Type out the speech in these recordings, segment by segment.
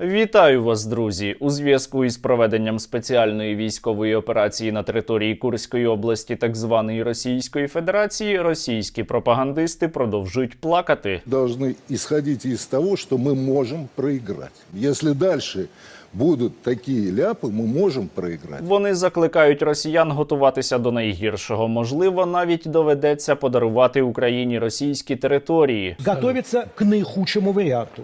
Вітаю вас, друзі! У зв'язку із проведенням спеціальної військової операції на території Курської області, так званої Російської Федерації, російські пропагандисти продовжують плакати. должны исходить из того, что мы можем проиграть. Если дальше будут такие ляпы, мы можем проиграть. Вони закликають росіян готуватися до найгіршого. Можливо, навіть доведеться подарувати Україні російські території. готовится к наихудшему варианту.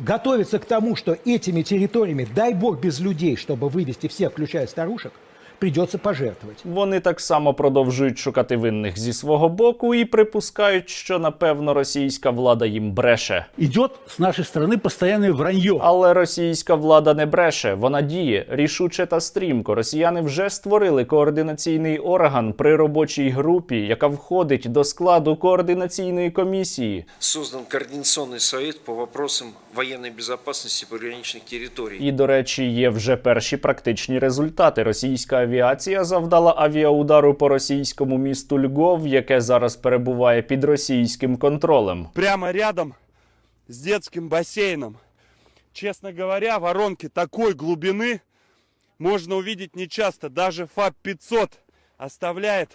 Готовится к тому, что этими территориями, дай бог без людей, чтобы вывести всех, включая старушек, придется пожертвовать. Вони так само продовжують шукати винних зі свого боку і припускають, що напевно російська влада їм бреше. идет с нашей стороны постоянное вранье. Але російська влада не бреше, вона діє рішуче та стрімко. Росіяни вже створили координаційний орган при робочій групі, яка входить до складу координаційної комісії. Создан Координационный совет по вопросам военной безопасности пограничных территорий. І, до речі, є вже перші практичні результати. Російська авіація завдала авіаудару по російському місту Львов, яке зараз перебуває під російським контролем. прямо рядом с детским бассейном. Честно говоря, воронки такой глубины можно увидеть нечасто. Даже ФАП-500 оставляет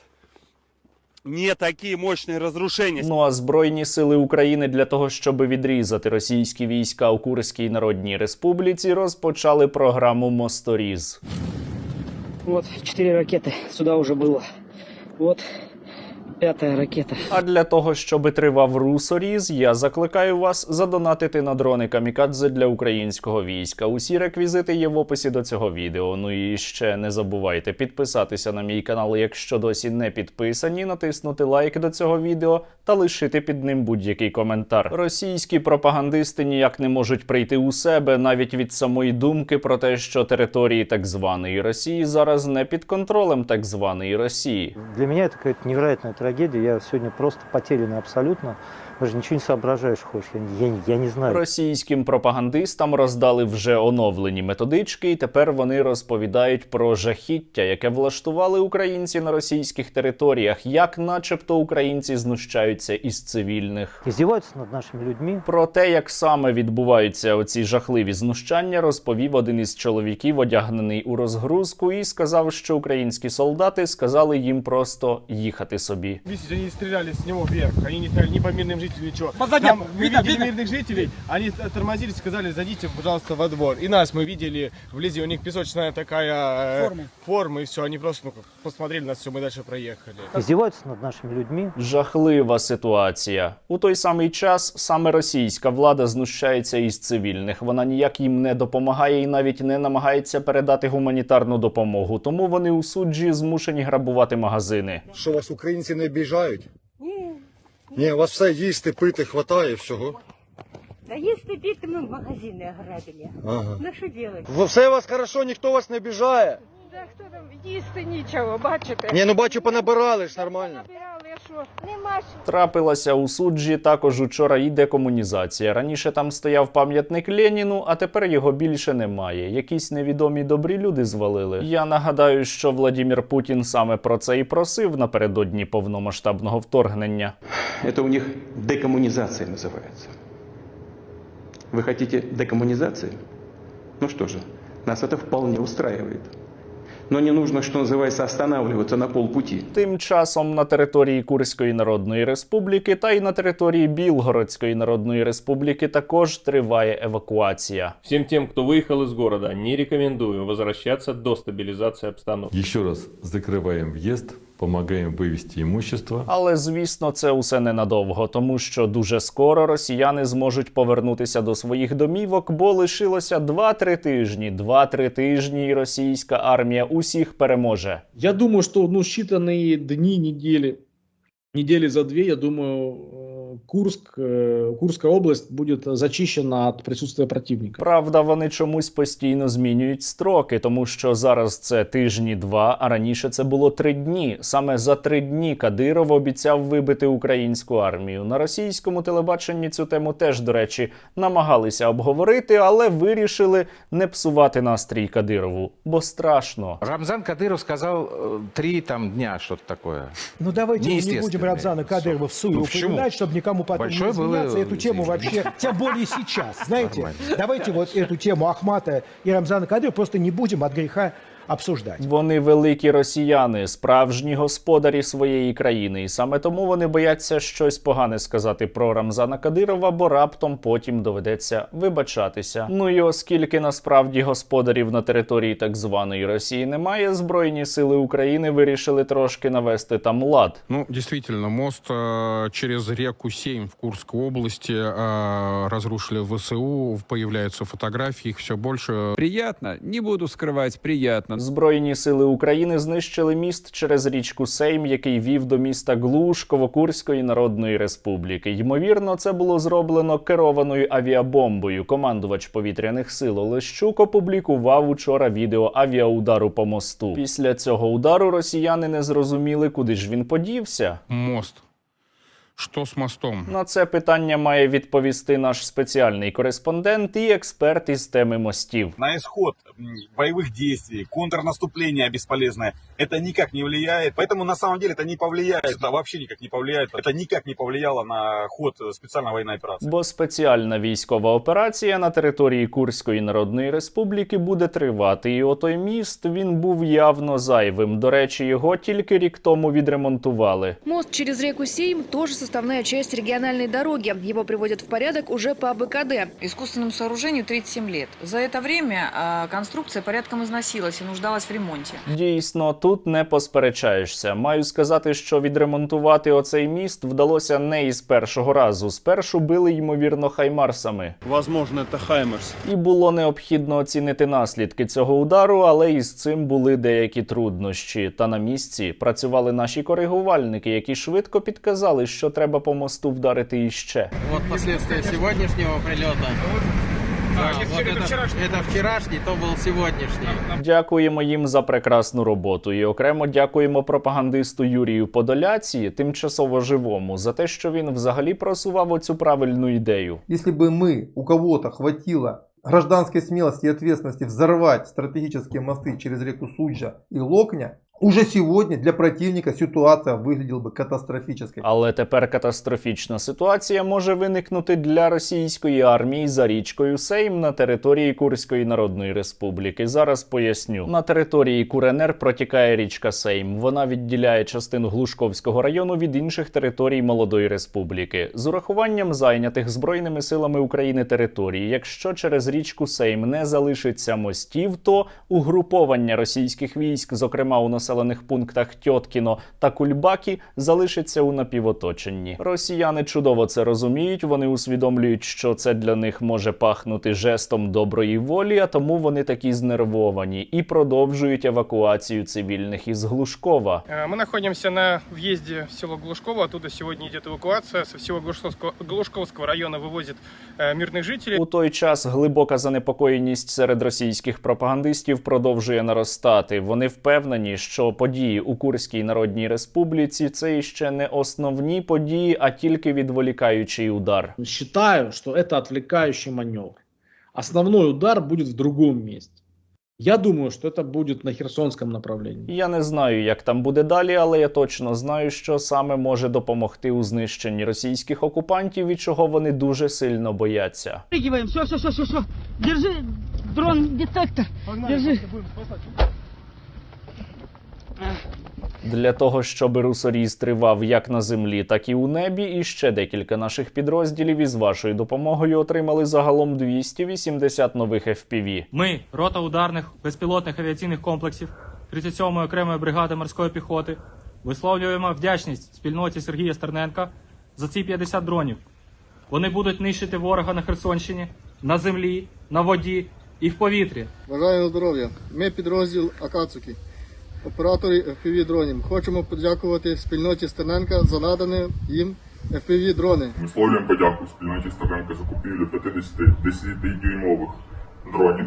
не такие мощные разрушения. Ну а збройні сили України для того, щоб відрізати російські війська у Курській Народній Республіці, розпочали програму Мосторіз. Вот четыре ракеты сюда уже было. Вот пятая ракета. А для того, щоб тривав русоріз, я закликаю вас задонатити на дрони камікадзе для українського війська. Усі реквізити є в описі до цього відео. Ну і ще не забувайте підписатися на мій канал, якщо досі не підписані, натиснути лайк до цього відео та лишити під ним будь-який коментар. Російські пропагандисти ніяк не можуть прийти у себе навіть від самої думки про те, що території так званої Росії зараз не під контролем так званої Росії. Для меня это какая-то невероятная трагедия. Я сегодня просто потерянный абсолютно. Даже ничего не соображаешь, хочешь. Я, я, я не знаю. Російським пропагандистам роздали вже оновлені методички, і тепер вони розповідають про жахіття, яке влаштували українці на російських територіях, як, начебто, українці знущаються із цивільних. Издеваются над нашими людьми. Про те, як саме відбуваються оці жахливі знущання, розповів один із чоловіків, одягнений у розгрузку, і сказав, що українські солдати сказали їм просто їхати собі. Видите, они стреляли с него вверх. Они не стреляли ни по мирным жителям, ничего. Там мы видели мирных жителей, они тормозили, сказали, зайдите, пожалуйста, во двор. И нас мы видели, вблизи у них песочная такая форма, форма и все. Они просто ну, как, посмотрели на нас, все, мы дальше проехали. Издеваются над нашими людьми. Жахлива ситуація. У той самий час саме російська влада знущається із цивільних. Вона ніяк їм не допомагає і навіть не намагається передати гуманітарну допомогу. Тому вони у суджі змушені грабувати магазини. Що вас українці не обіжають? Ні, у вас все їсти, пити хватає всього. Да піти, ми в магазини ограбили. Ага. Ну що делать? Все у вас хорошо, ніхто вас не біжає. Да хто там їсти нічого, бачите? Ні, ну бачу, понабирали ж нормально. Набирали, що? Нема що. Трапилася у суджі також учора і декомунізація. Раніше там стояв пам'ятник Леніну, а тепер його більше немає. Якісь невідомі добрі люди звалили. Я нагадаю, що Владімір Путін саме про це і просив напередодні повномасштабного вторгнення. Это у них декоммунизация называется. Вы хотите декоммунизации? Ну что же, нас это вполне устраивает. Но не нужно, что называется, останавливаться на полпути. Тим часом на території Курської Народної Республіки та й на території Білгородської Народної Республіки також триває евакуація. Всем тем, кто выехал из города, не рекомендую возвращаться до стабилизации обстановки. Еще раз закрываем въезд, помогаем вывести имущество. Але звісно, це усе ненадовго, тому що дуже скоро росіяни зможуть повернутися до своїх домівок, бо лишилося 2-3 тижні. 2-3 тижні, і російська армія усіх переможе. Я думаю, что ну, считанные дни, недели, недели за две, я думаю, э, Курск, э, Курская область будет зачищена от присутствия противника. Правда, вони чомусь постійно змінюють строки, тому що зараз це тижні два, а раніше це було три дні. Саме за три дні Кадиров обіцяв вибити українську армію. На російському телебаченні цю тему теж, до речі, намагалися обговорити, але вирішили не псувати настрій Кадирову, бо страшно. Рамзан Кадыров сказал э, три там дня, что-то такое. Ну давайте не Неестественные будем Рамзана Кадырова в суе Ну, почему? упоминать, чтобы никому никому потом Большое не извиняться, было эту тему вообще, тем более сейчас, знаете. Давайте вот эту тему Ахмата и Рамзана Кадырова просто не будем от греха обсуждать. Вони великі росіяни, справжні господарі своєї країни, і саме тому вони бояться щось погане сказати про Рамзана Кадирова, бо раптом потім доведеться вибачатися. Ну і оскільки насправді господарів на території так званої Росії немає, збройні сили України вирішили трошки навести там лад. Ну, действительно, мост э, через реку Сейм в Курской области э, разрушили ВСУ, появляются фотографии, их все больше. Приятно, не буду скрывать, приятно. Збройні сили України знищили міст через річку Сейм, який вів до міста Глуш Ковокурської Народної Республіки. Ймовірно, це було зроблено керованою авіабомбою. Командувач повітряних сил Олещук опублікував учора відео авіаудару по мосту. Після цього удару росіяни не зрозуміли, куди ж він подівся. Мост. Что с мостом? На це питання має відповісти наш спеціальний кореспондент і експерт із теми мостів. На исход м, боевых действий, контрнаступление бесполезное, это никак не влияет. Поэтому на самом деле это не повлияет, это вообще никак не повлияет. Это никак не повлияло на ход э, специальной военной операции. Бо спеціальна військова операція на території Курської Народної Республіки буде тривати, і отой міст він був явно зайвим. До речі, його тільки рік тому відремонтували. Мост через реку Сейм тоже составная часть региональной дороги. Его приводят в порядок уже по АБКД. Искусственному сооружению 37 лет. За это время а, конструкция порядком износилась и нуждалась в ремонте. Дійсно, тут не посперечаєшся. Маю сказати, що відремонтувати оцей міст вдалося не із першого разу. Спершу били ймовірно хаймарсами. Возможно, это Хаймерс. І було необхідно оцінити наслідки цього удару, але із цим були деякі труднощі. Та на місці працювали наші коригувальники, які швидко підказали, що треба по мосту вдарити іще. Вот последствия сегодняшнего прилета. А, вот это, это вчерашний, то был сегодняшний. Дякуємо їм за прекрасну роботу. І окремо дякуємо пропагандисту Юрію Подоляці, тимчасово живому, за те, що він взагалі просував оцю правильну ідею. Если бы мы, у кого-то хватило гражданской смелости и ответственности взорвать стратегические мосты через реку Суджа и Локня, уже сегодня для противника ситуация выглядела бы катастрофической. Але тепер катастрофічна ситуація може виникнути для російської армії за річкою Сейм на території Курської Народної Республіки. Зараз поясню. На території Куренер протікає річка Сейм. Вона відділяє частину Глушковського району від інших територій Молодої Республіки. З урахуванням зайнятих збройними силами України територій. Якщо через річку Сейм не залишиться мостів, то угруповання російських військ, зокрема у населених пунктах Тьоткіно та Кульбакі, залишиться у напівоточенні. Росіяни чудово це розуміють. Вони усвідомлюють, що це для них може пахнути жестом доброї волі, а тому вони такі знервовані і продовжують евакуацію цивільних із Глушкова. Э, Мы находимся на въезде в село Глушково. Оттуда сегодня идет эвакуация. Со всего Глушковского, Глушковского района вывозят э, мирных жителей. У той час глибока занепокоєність серед російських пропагандистів продовжує наростати. Вони впевнені, що події у Курській Народній Республіці це іще не основні події, а тільки відволікаючий удар. Считаю, что это отвлекающий маневр. Основной удар будет в другом месте. Я думаю, що це буде на херсонському направленні. Я не знаю, як там буде далі, але я точно знаю, що саме може допомогти у знищенні російських окупантів і чого вони дуже сильно бояться. Пригіваємо, все, все, все, все, все. Держи дрон-детектор. Держи. Для того, щоб русоріз тривав як на землі, так і у небі, і ще декілька наших підрозділів із вашою допомогою отримали загалом 280 нових FPV. Ми, рота ударних безпілотних авіаційних комплексів 37-ї окремої бригади морської піхоти, висловлюємо вдячність спільноті Сергія Стерненка за ці 50 дронів. Вони будуть нищити ворога на Херсонщині, на землі, на воді і в повітрі. Бажаю здоров'я. Ми підрозділ Акацуки, оператори FPV дронів. Хочемо подякувати спільноті Стерненка за надані їм FPV дрони. Висловлюємо подяку спільноті Старенка за купівлю 50 10-дюймових дронів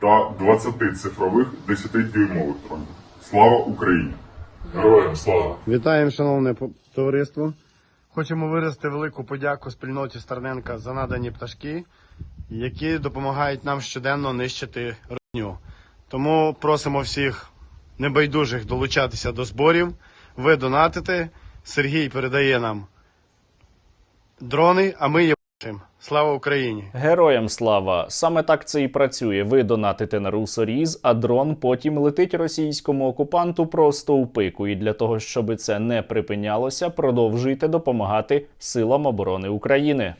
та 20 цифрових 10-дюймових дронів. Слава Україні! Героям слава! Вітаємо, шановне товариство. Хочемо виразити велику подяку спільноті Старненка за надані пташки, які допомагають нам щоденно нищити родню. Тому просимо всіх небайдужих долучатися до зборів. Ви донатите. Сергій передає нам дрони, а ми їбашим. Слава Україні! Героям слава! Саме так це і працює. Ви донатите на русоріз, а дрон потім летить російському окупанту просто у пику. І для того, щоб це не припинялося, продовжуйте допомагати силам оборони України.